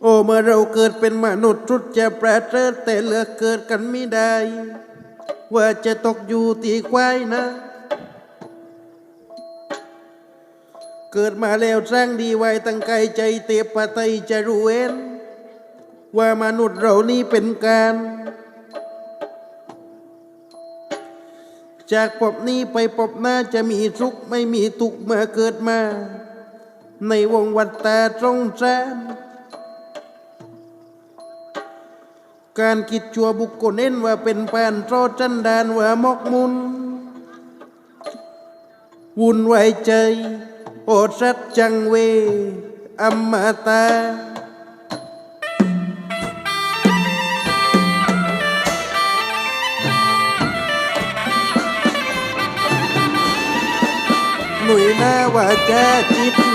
โอ้เมื่อเราเกิดเป็นมนุษย์ทุดจะแปรเสริฐแต่เหลือกเกิดกันไม่ได้ ว่าจะตกอยู่ตีควายนะ เกิดมาแล้วสร้างดีไว้ตั้งใจใจเตปะไตจะรู้เวนว่ามนุษย์เรานี่เป็นการ จากปบนี้ไปปบหน้าจะมีทุกข์ไม่มีทุกข์เมื่อเกิดมา ในวงวัฏตาตรงแสนการกิดชัวบุคคลเน้นว่าเป็นแปนโตจันดานว่ามกมุนวุ่นวายใจ โอดสัดจังเวอมมาตาหนุ่ยหน้าว่าจะจิต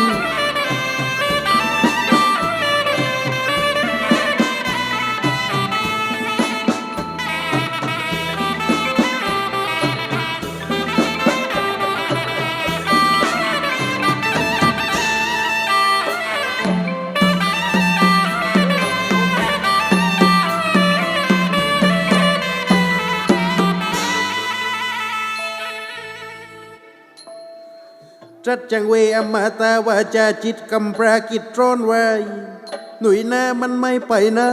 จัดจังเวอมาตาวาจาจิตกำปรากิจร้อนไว้หนุ่ยหน้ามันไม่ไปนะ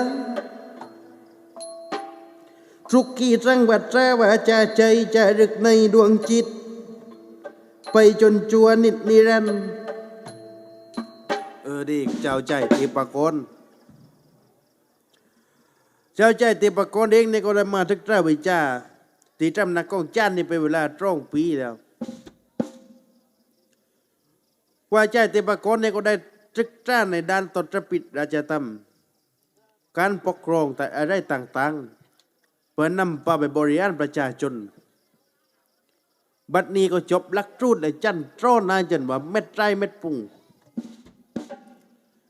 ทุกขีจังวัดราวาจาใจจะรึกในดวงจิต ไปจนจัวนิดนิรันเออดีเจ้าใจติปากรเจ้าใจติปากรเองเนี่ยก็ได้มาทึกตราวิจาตีจำนักกองจ้านนี่ไปเวลาตร้องปีแล้ว ว่าใจเตปากรเนี่ยก็ได้ตรึกจ้านในด้านตดระปิดราชธรรม การปกครองแต่อะไรต่างๆ เพื่อนำปาไปบริหารประชาชน บัดนี้ก็จบลักจูดเลยจันทรอนานจนว่าเม็ดไรเม็ดปุ่ง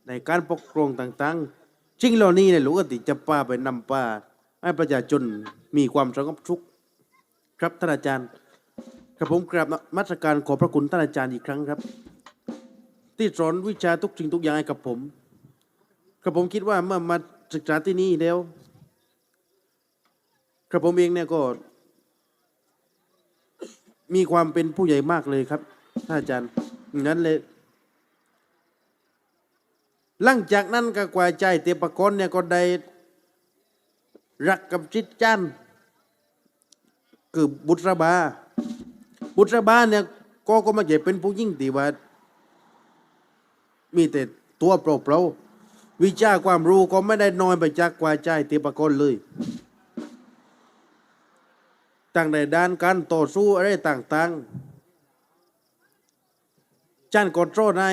ในการปกครองต่างๆจริงเหล่านี้เนี่ยหลวงติจะป้าไปนำป้าให้ประชาชนมีความสงบสุขครับท่านอาจารย์ครับผมกราบมัสการขอพระคุณท่านอาจารย์อีกครั้งครับ ที่สอนวิชาทุกสิ่งทุกอย่างให้กับผมครับผมคิดว่าเมื่อมาศึกษาที่นี่แล้วครับผมเองเนี่ยก็ มีความเป็นผู้ใหญ่มากเลยครับท่านอาจารย์งั้นเลยหลังจากนั้นก็กว่าใจเตปกรเนี่ยก็ได้รักกับจิตจันคือบุตรบา บุตรบาเนี่ยก็ก็ม่ใช่เป็นผู้ยิ่งตีว่า มีแต่ตัวเปล่าๆวิชาความรู้ก็ไม่ได้น้อยไปจากกว่าใจเตปกรเลยตั้งในด้านการต่อสู้อะไรต่างๆจันกดโตรใน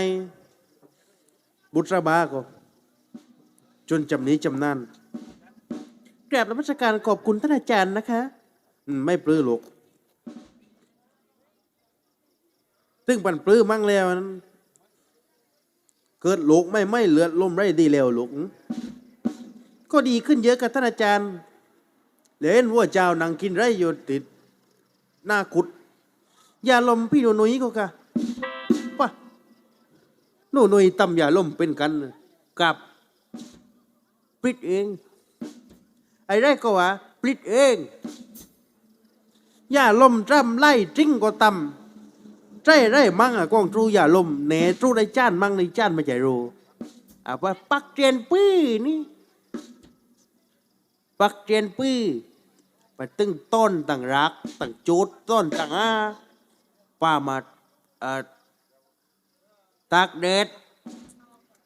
บุตรบาก็จนจำนี้จำนานกราบนมัสการขอบคุณท่านอาจารย์นะคะอืมไม่ปลื้อหรอกซึ่งปันปลื้อมั่งแล้วนั้น เกิดลูกไม่ไม่เลือดลมไรดีแล้วลูกก็ดีขึ้นเยอะกับท่านอาจารย์เหลนวัวเจ้านั่งกินไรอยู่ติดหน้าขุดยาลมพี่หนูหนุ่ยก็กะป่ะหนูหนุ่ยตำยาลมเป็นกันกับปลิดเอง ไอ้ไรก็ว่าปลิดเองยาลมจำไล่จริงก็ตำ ใจไรมั่งอะกองทรูอย่าลมเนทรูได้จ้านมั่งในจ้านไม่ใจรู้อะว่าปักเจียนปี้นี่ปักเจียนปี้ไปตึงต้นต่างรักต่างจูดต้นต่างอาป้ามาเอ่อตากแดด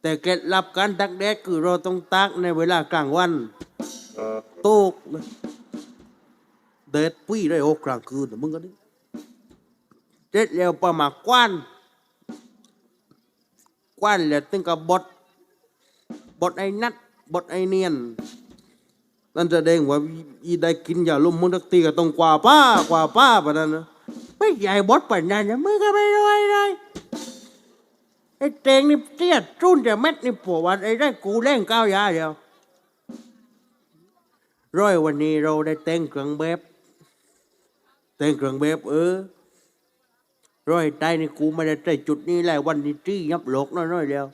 แต่เคล็ดลับการตากแดดคือเราต้องตากในเวลากลางวันตูกแดดปี้ได้โอกลางคืนน่ะมึงก็นี่ เสร็จแล้วประมากว้าน กว้านแล้วตึงกับบดบดไอ้นัดบดไอ้เนียนนั่นแสดงว่าอีได้กินยาลุ่มมึงตักตีก็ต้องกว่าป้ากว่าป้าปะนั้นนะไม่ใหญ่บดปะนั้นนะมึงก็ไม่รวยเลยไอ้เตงนี่เตี้ยจุ้นจะเม็ดนี่ปวดไอ้ได้กูเล่งก้าวยาเดียวร้อยวันนี้เราได้แต่งเครื่องแบบแต่งเครื่องแบบเออ ร้อยใจนี่กูไม่ได้ใจจุดนี้แหละวันนี้จี้ยับโลกน้อยๆเดียว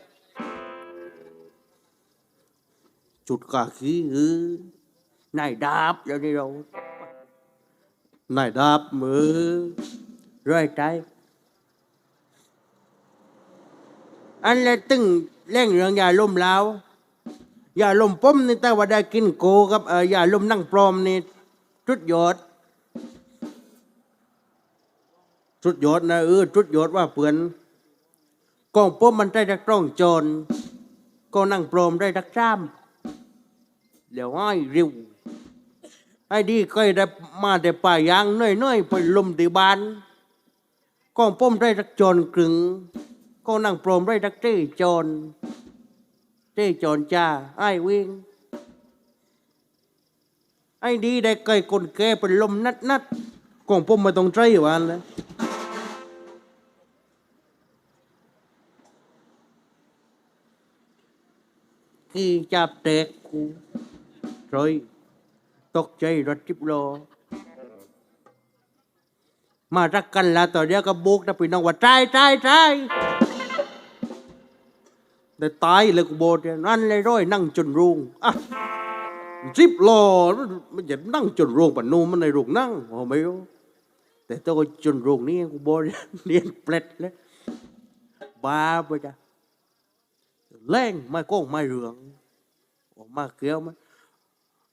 จุดกาขี้เออนายดาบแล้วนี่เรานายดาบมือร้อยใจอันละตึงเร่งเรื่องยาลมแล้วยาลมป้มนี่แต่ว่าได้กินโกกับเอ่อยาลมนั่งปลอมนี่จุดยอด จุดยอดนะเออจุดยอดว่าเปือนกองป้อมมันได้ดักต้องจรก็นั่งปลอมได้ดักจ้ามเดี๋ยวให้เร็วไอ้ดีก็ได้มาแต่ป่ายางน้อยๆไปลมตีบานกองป้มได้ดักจรกึ่งก็นั่งปลอมได้ดักเจ้จรเจ้จรจ้าไอ้วิ่งไอ้ดีได้ไก่คนแก่เป็นลมนัดนัดๆกองป้มมาต้องใจวันเลย khi chạp tẹt cu rồi tốc ใจรถจิบโลมารักกันแล้วต่อเดียวก็บุกนะพี่น้องว่าใจใจใจแต่ตายเลยกูโบดนั่นเลยร้อยนั่งจนรุงอะจิบโลมันจะนั่งจนรุงปะนูมันในรุงนั่งโอ้ไม่รู้แต่ตัวจนรุงนี่กูโบดเรียนเปล็ดเลยบ้าไปจ้ะ แรงไม่โก้งไม่เรืองออกมาเกลียวมัน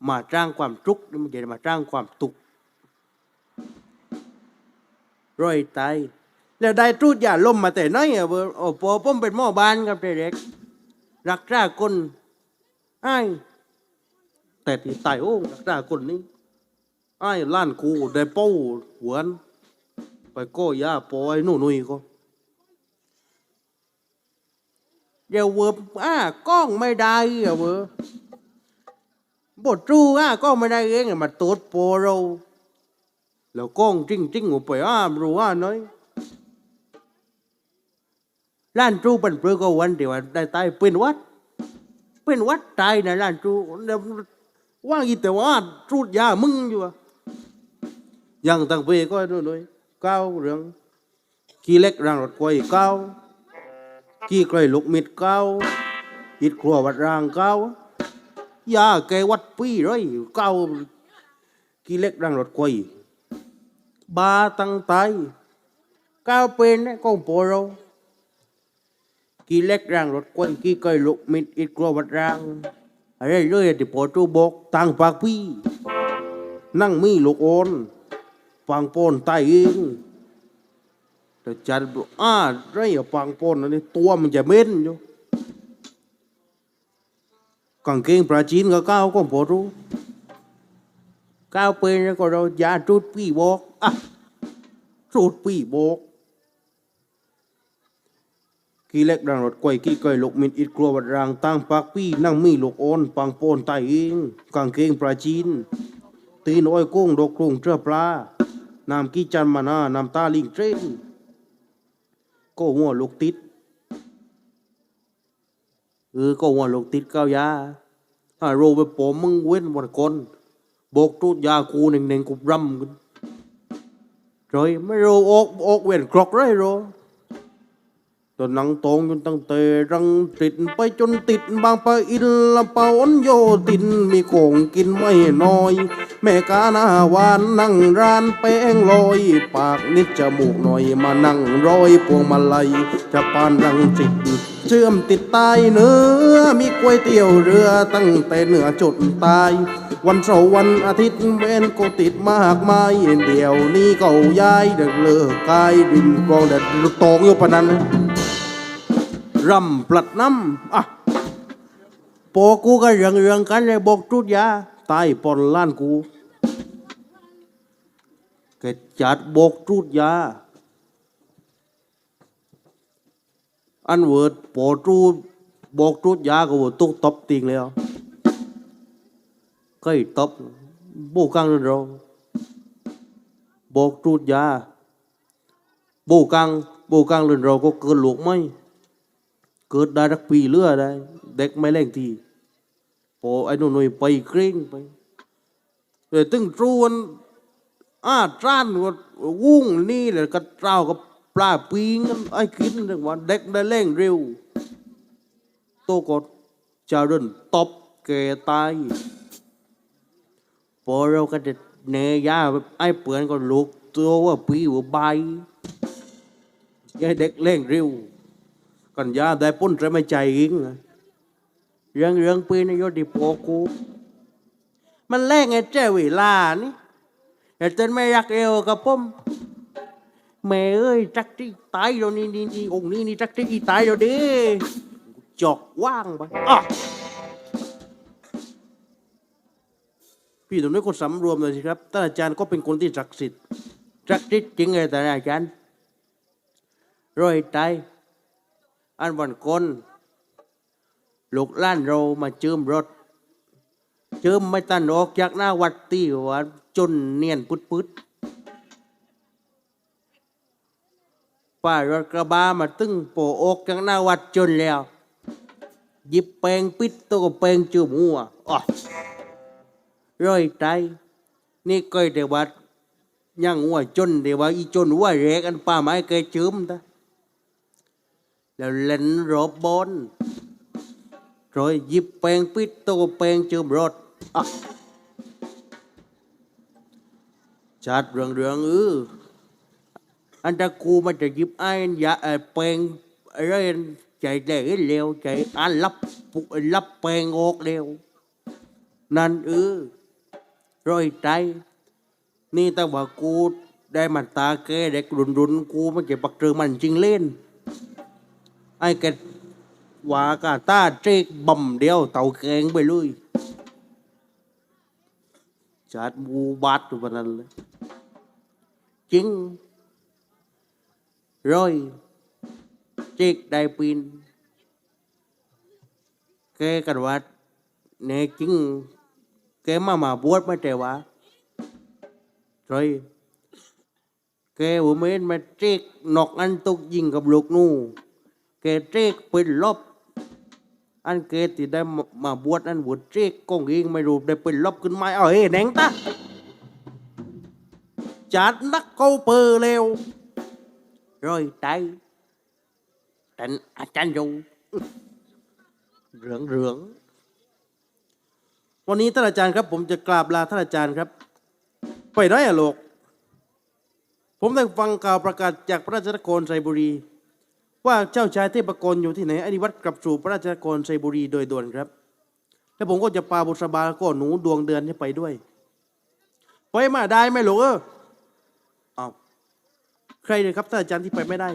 มาจ้างความทุกข์นี่มันจะมาจ้างความตุกข์ร้อยตายแล้วได้ทูดยาลมมาแต่น้อยอะเบอร์โอ้พอผมเป็นหม้อบานกับเด็กรักษาคนไอ้แต่ที่ตายโอ้รักษาคนนี้ไอ้ล้านกูได้เป้าหวน ไปก้ยาปอยหนู่นนุยก็ เดี๋ยวเวิร์บอ่ากล้องไม่ได้อะเวอร์บทจูอ่ากล้องไม่ได้เองมาตรวจโปรเราแล้วกล้องจริงจริงๆออกไปอ่ารู้ว่าน้อยร้านจูเป็นเปลือกวันเดียวได้ตายเป็นวัด เป็นวัดตายในะร้านจูว่างอีแต่ว่าจูดยามึงอยู่อะยังตั้งเปก็นู่นนุ้ยเก้าเรื่องขี้เล็กรางรถไฟเก้า กี่ไกลลูกมิดเก้าอิดครัววัดรางเก้ายาแกวัดปี้ร้อยเก้ากี่เล็กรังรถกวยบาตั้งไตเก้าเป็นเนี่ยกองโปรกี่เล็กรังรถกวยกี่ไกลลูกมิดอิดครัววัดรางอะไรเรื่อยที่ปอจูบอกตั้งปากพี่นั่งมีลูกโอนฟังโปนไตเอง แต่จัดบอกอ่าไรอะปังปนอันนี้ตัวมันจะเม็นอยู่กางเกงปลาจีนก็ก้าวก็พอรู้ก้าวเป็นแล้วก็เรายาจุดพี่บอกอะจุดพี่บอกกี่เล็กดังรถกวยกี่ก้อยลูกมินอิดกลัววัดรางตั้งปากพี่นั่งมีลูกโอนปังปนไตเองกางเกงปลาจีน ตีนอ้อยกุ้งดอกกรุงเจ้าปลาน้ำกี้จันมานาน้ำตาลิงเทรน ก็หัวลูกติดเออก็หัวลูกติดก้าวยาถ้าโรไปปอมมึงเว้นวันก่อนบอกตูดยากูหนึ่งหนึ่งกูรำกันรอยไม่รู้ออกออกเว้นกรอกไรโร ตอนนังตงจนตั้งเตรังติดไปจนติดบางปะอินละเปาอนโยตินมีโกงกินไม่น้อย แม่กาหน้าวานนั่งร้านแป้งลอย ปากนิดจมูกหน่อยมานั่งร้อยพวงมาลัยจะปานรังจิต เชื่อมติดใตายเนื้อมีก๋วยเตี๋ยวเรือตั้งแต่เหนือจุดตายวันเสาร์วันอาทิตย์เว้นก็ติดมากมายเดี๋ยวนี้ก็ย้ายเด็กเลิกกายดินกองเด็ดตองอยู่ปะนั้นรำปลัดน้ำอะโปกูก็เรื่องเรื่องกันเลยบอกจุดยาตายปอนล้านกูแกจัดบอกจุดยา อันเวิร์ดปอจูบอกจูดยาก็ว่าตุกตบติงแล้วก็อีตบบูกังเรื่องเราบอกจูดยาบูกังบูกังเรื่องเราก็เกิดหลูกไหมเกิดได้รักปีเลือได้ เด็กไม่เล่งทีพอไอ้หนุ่ยไปเกรงไปแต่ตึงจวนอาจ้านว่าวุ้งนี่แหละกระเจ้ากับ ปลาปีงกันไอ้คิดเรื่องว่าเด็กได้เล่งเร็วโตกดจะเดินตบแกตายพอเราก็จะเนยาไอ้เปือนก็ลุกตัวว่าปีว่าใบยายเด็กเล่งเร็วกันยาได้ปุ้นจะไม่ใจอิงอะเรื่องเรื่องปีนายดิโปกูมันแรงไงเจ้าเวลานี่แต่เต้นไม่รักเอวกับผม แม่เอ้ยจักที่ตายแล้วนี่นี่นี่องค์นี้นี่จักที่ตายแล้วเด้จอกว่างไปอะพี่ต้องนึกคนสำรวมเลยสิครับท่านอาจารย์ก็เป็นคนที่ศักดิ์สิทธิ์ศักดิ์สิทธิ์จริงเลยแต่อาจารย์รอยตายอันวันคนลูกล้านเรามาเจิมรถ เจิมไม่ตันออกจากหน้าวัดตีว่าจนเนียนพุดพุด้ายรถกระบะมาตึ้งโปโอกจางหน้าวัดจนแล้วหยิบเปงปิดตัวกัปงจูบหัวอ๋อร้อยใจนี่ก้อยเดวัดยังหัวจนเดวัดอีจนว่าเรกอันป่าไม้เคยจืมตาแล้วเล่นรบบอลรอยหยิบเปงปิดตัวกัปงจูบรถอ๋อชัดเรื่องเรื่องอือ อันตะกูมันจะยิบไอ้ยาเออแปลงเรื่อนใจแดงเร็วใจอันรับปุรับแปลงออกเร็ว นั่นเออรอยใจนี่ต่ว่ากูได้มันตาแกเด็กรุนรุนกูมันจะปักเตือมันจริงเล่น ไอ้แกวากาตาเจ๊กบ่มเดียวเต่าแกงไปเลยจัดบูบาดบันนั้นเลยจริง กนอกอันตกยิงกับลูกนู่แกเจกเป็นลบอันเกตที่ได้มาบวชอันบวชเจ๊กกงเองไม่รู้ได้เป็นลบขึ้นมาเอาเฮ้แหนงตาจัดนักเกาเปอร์เร็ว ร้อยใจแต่อาจารย์อยู่เหลืองเหลืองวันนี้ท่านอาจารย์ครับ ผมจะกราบลาท่านอาจารย์ครับ ไปได้อะโลก ผมได้ฟังข่าวประกาศจากพระราชนครไซบุรี ว่าเจ้าชายเทพกรอยู่ที่ไหนอนิวัตกลับสู่พระราชนครไซบุรีโดยด่วนครับ แล้วผมก็จะปาบุษบาแล้วก็หนูดวงเดือนให้ไปด้วยไปมาได้ไหมหลวงเอออ้าว ใครเลยครับท่านอาจารย์ที่ไปไม่ได้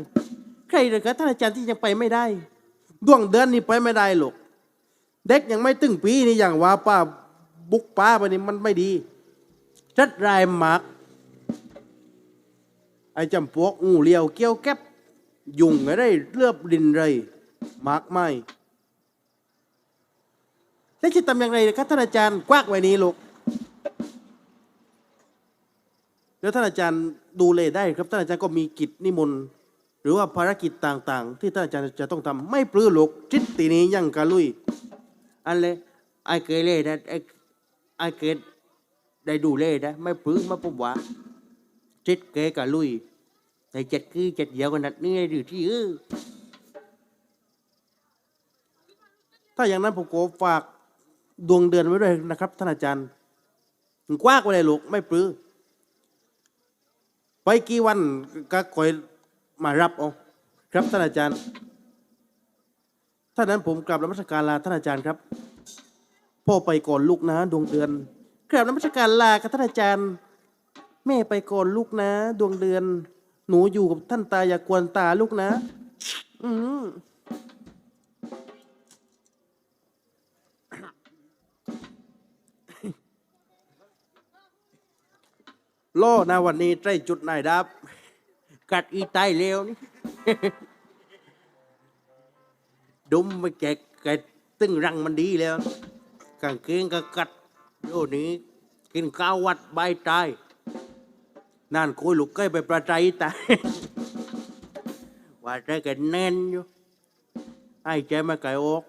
ใครเลยครับท่านอาจารย์ที่ยังไปไม่ได้ดวงเดือนนี่ไปไม่ได้หรอกเด็กยังไม่ตึงปีนี่อย่างว่าป้าบุกป้าไปนี่มันไม่ดีชัดรายหมากไอ้จำพวกงูเลียวเกี้ยวแก๊บยุงอะไรเลือบดินไรมากไม่แล้วจะทำอย่างไรครับท่านอาจารย์กวากไว้นี้ลูก แล้วท่านอาจารย์ดูเลได้ครับท่านอาจารย์ก็มีกิจนิมนต์หรือว่าภารกิจต่างๆ ที่ท่านอาจารย์จะต้องทำไม่ปลื้อลูกจิตตีนี้ยังกะลุยอันเลยไอเกเรนะไอ้ไอเกดได้ดูเลนะไม่ปลื้มมาปุ๊บว่าจิตเกกะลุย Thầy chật cứ chật dạo còn đặt nghe được chứ ถ้าอย่างนั้นผมขอฝากดวงเดือนไว้ด้วยนะครับท่านอาจารย์กว้ากไปเลยลูกไม่ปลื้อ ไปกี่วันก็คอยมารับเอาครับท่านอาจารย์ถ้านั้นผมกลับนมัสการลาท่านอาจารย์ครับ พ่อไปก่อนลูกนะดวงเดือนกราบนมัสการลากับท่านอาจารย์ แม่ไปก่อนลูกนะ ดวงเดือน หนูอยู่กับท่านตาอย่ากวนตาลูกนะ อืม โล่นะวันนี้ใจจุดไหนดับ กัดอีไตเร็วนี่ ดุมไปแกะแกะตึงรังมันดีแล้วกางเกงก็กัดโยนี้ กินข้าววัดใบตายนั่นคุยลูกเก้ไปประใจตายว่าใจกันแน่นอยู่ไอ้ใจมาไก่อก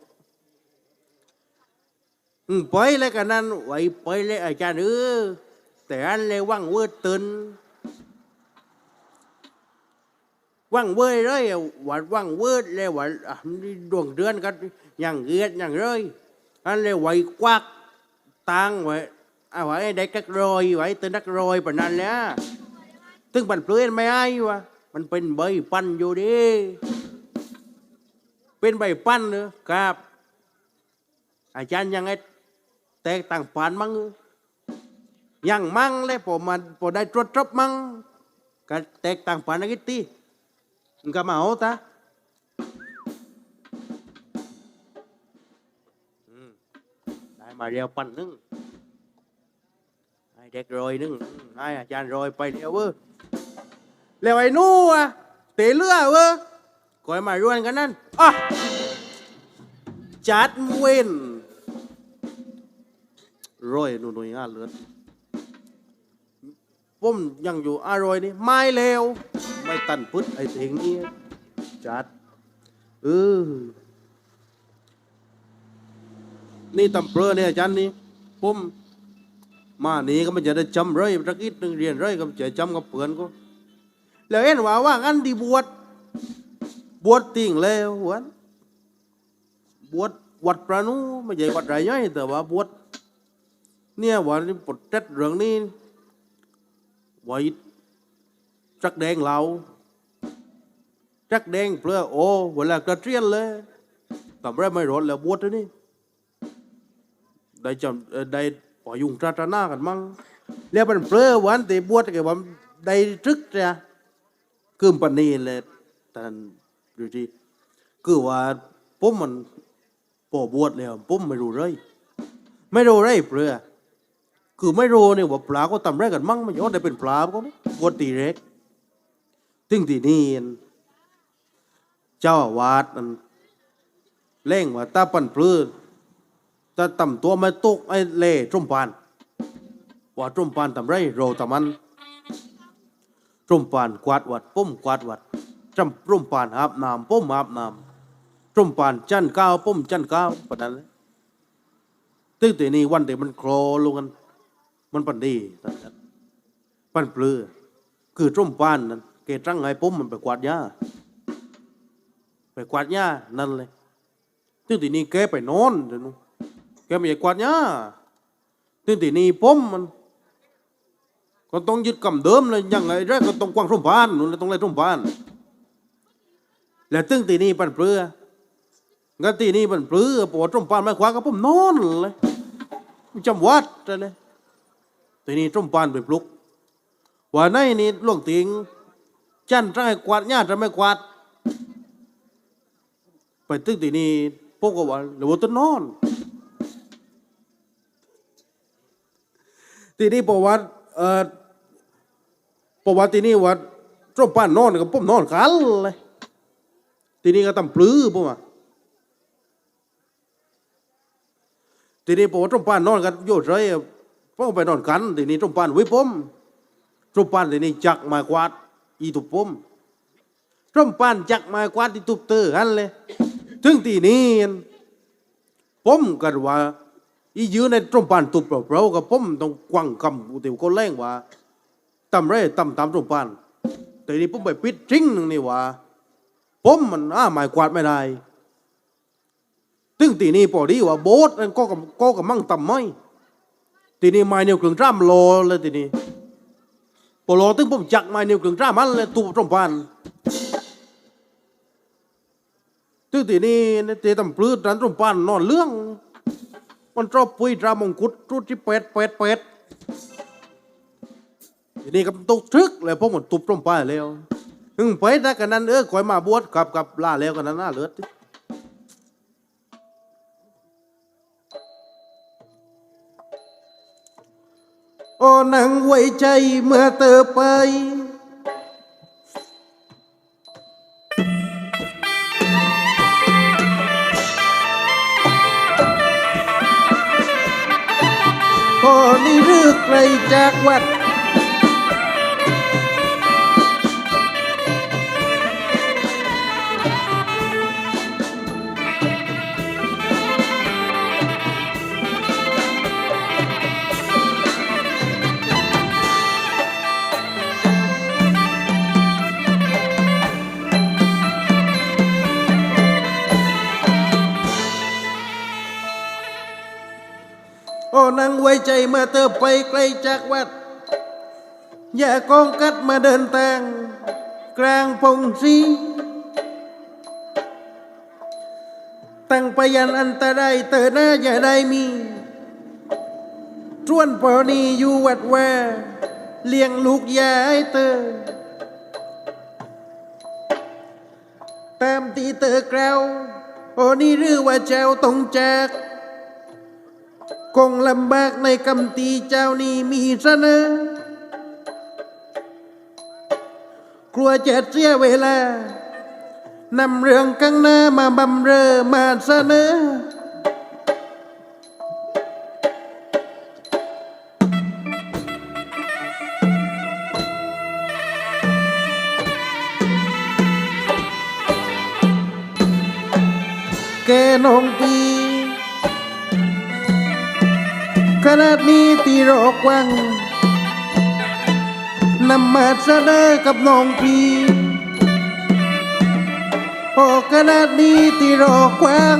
อืมไปเลยกันนั่นไว้ไปเลยอาจารย์เออ แต่อันเลยว่างเวอร์ตื่นว่างเว้ยเลยวัดว่างเวอร์เลยวัดอะนี่ดวงเดือนกันอย่างเกียดอย่างเลยอันเลยไว้กวักตังไว้เอาไว้ได้กักรอยไว้ตือนนักรอยปนันแล้วตึงปันเปลือนไม่ไอ้วะมันเป็นใบปั้นอยู่ดิเป็นใบปั้นเนอครับ อาจารย์ยังไงแตกต่างผ่านมั้งเออ ยังมั่งเลยพอมาพอได้ตรวจจบมั่งก็แตกต่างผ่านนักตีมันก็มาเอาตาได้มาเรียวปั่นนึงให้เด็กโรยนึงให้อาจารย์โรยไปเดียวเว้ยแล้วไอ้นู่อะเตะเลือเว้ยก็ให้มาร่วนกันนั่นอะจัดเว้นโรยนู่นนี่อะเลือด ผมยังอยู่อร่อยนี่ไม่เลวไม่ตันพุดไอ้เถิงนี้จัดเออนี่ตำเปลือเนี่ยอาจารย์นี่ผมมานี่ก็มันจะได้จำเลยรักอีกหนึ่งเรียนเลยก็จะจำกับเพื่อนก็แล้วเห็นว่าว่างั้นดีบวชบวชติ่งแล้ววันบวชวัดประนูไม่ใช่วัดไรย่อยแต่ว่าบวชเนี่ยวันนี้ปลดเจ็ดเรื่องนี้ ไว้จักแดงเราจักแดงเปลือโอ้เวลากระเทียนเลยทำไรไม่รอดแล้วบวชแล้วนี่ได้จำเอ่อได้ปล่อยยุงตราตร้ากันมั้งแล้วมันเปลือวันที่บวชกับว่าได้ทึกเนี่ยคือปันนี้เลยแต่ดูที่คือว่าผมมันพอบวชแล้วผมไม่รู้เลย ไม่รู้เลยเปลือ คือไม่รู้เนี่ยว่าปลาก็ทำไรกันมั้งไม่ยอดได้เป็นปลาก็ไม่บวชตีเล็กถึงที่นี่เจ้าอาวาสนั่นเล่งว่าตาปันปลื้อต่ต่ำตัวไม่ตกไอ้เล่จุ่มปานว่าจุ่มปานทำไรเราทำมันจุ่มปานกวาดวัดปุ้มกวาดวัดจำจุ่มปานอาบน้ำปุ้มอาบน้ำจุ่มปานจันก้าวปุ้มจันก้าวปะนั้นตึ้งต่นี้วันเดียวมันโครลงกัน มันปันดีตอนนั้นปันเปลือ คือจุ่มปานนั้นเกตั้งไงปุ้มมันไปกวาดหญ้าไปกวาดหญ้านั่นเลยตึ้งต่นี้แกไปนอนเดี๋ยวนู้นแกไม่ใช่กวาดเนี่ยตื่นตีนี่ผมมันก็ต้องยึดกำเดิมเลยยังไงแรกก็ต้องกว้างร่มพานนู่นเลยต้องไล่ร่มพาน แล้วตึงตีนี่ปันเปลืองั้นตีนี่ปันเปลือปวดร่มพานไม่ขวาก็ผมนอนเลยจำวัดเลย ตีนี่ร่มพานไปปลุก ว่าในนี่หลวงติงจันทร์จะให้กวาดญาติจะไม่กวาด ไปตึงตีนี่พวกก็ว่าเดี๋ยวต้นนอนทีนี้ประวัติเอ่อประวัติที่นี่วัดร่มปานนอนกับผมนอนกันเลยทีนี้ก็ตำปลื้อผมอะทีนี้ประวัติร่มปานนอนกันโยดเลย ผมไปนอนกันทีนี้ร่มปานวิผมตร่มปานทีนี้จักมากวาดอีตุบผมร่มปานจักมากวาดอีตุบเตอร์กันเลยถึงทีนี้ผมกันว่าอียืนในตรงปานตุบเปล่าๆกับผมต้องกวางคำอุติวก็แรงว่าตำไรตำตามตรงปานแต่นี่ผมไปปิดจริงหนึ่งนี่ว่าผมมันอ้าหมายกวาดไม่ได้ตึงตีนี่พอดีว่าโบสก็กับก็กับมั่งตำไม่ ตีนี่ไม้นิ้วกลึงจ้ามโลเลยตีนี่พอตึงผมจักไม้นิ้วกลึงจ้ามันเลยตุบตรงปานตึงตีนี่ตีตำปลื้ดรันตรงปานนอนเรื่อง มันชอบปุ้ยตรามงกุฎรุดที่เป็ดเป็ดเป็ดทีนี้ก็ตกทึกเลยพวกมันตุบตรงป้ายแล้วถึงไปได้กันนั้นเออคอยมาบวชกับกับล่าแล้วกันนั้นน่าเลือด อนังไว้ใจเมื่อเธอไป พอนี่เรือไกลจากวัด อ้นางไว้ใจมาเธอไปไกลจากวัด อย่ากองกัดมาเดินทาง กลางพงสีตั้งพยันอันตรายเตอหน้าอย่าได้มีส่วนพอนีอยู่วัดแวเลี้ยงลูกยาให้เตอตามที่เตอกล่าวโอ้นี่หรือว่าเจ้าต้องจาก คงลำบากในกำตีเจ้านี่มีเสนอกลัวจะเสียเวลานำเรื่องกังหน้ามาบำเรอมาเสนอแกน้องปี ขนาดนี้ตีรอกวังนำมาเสนอกับน้องพีโอ้ขนาดนี้ตีรอกวัง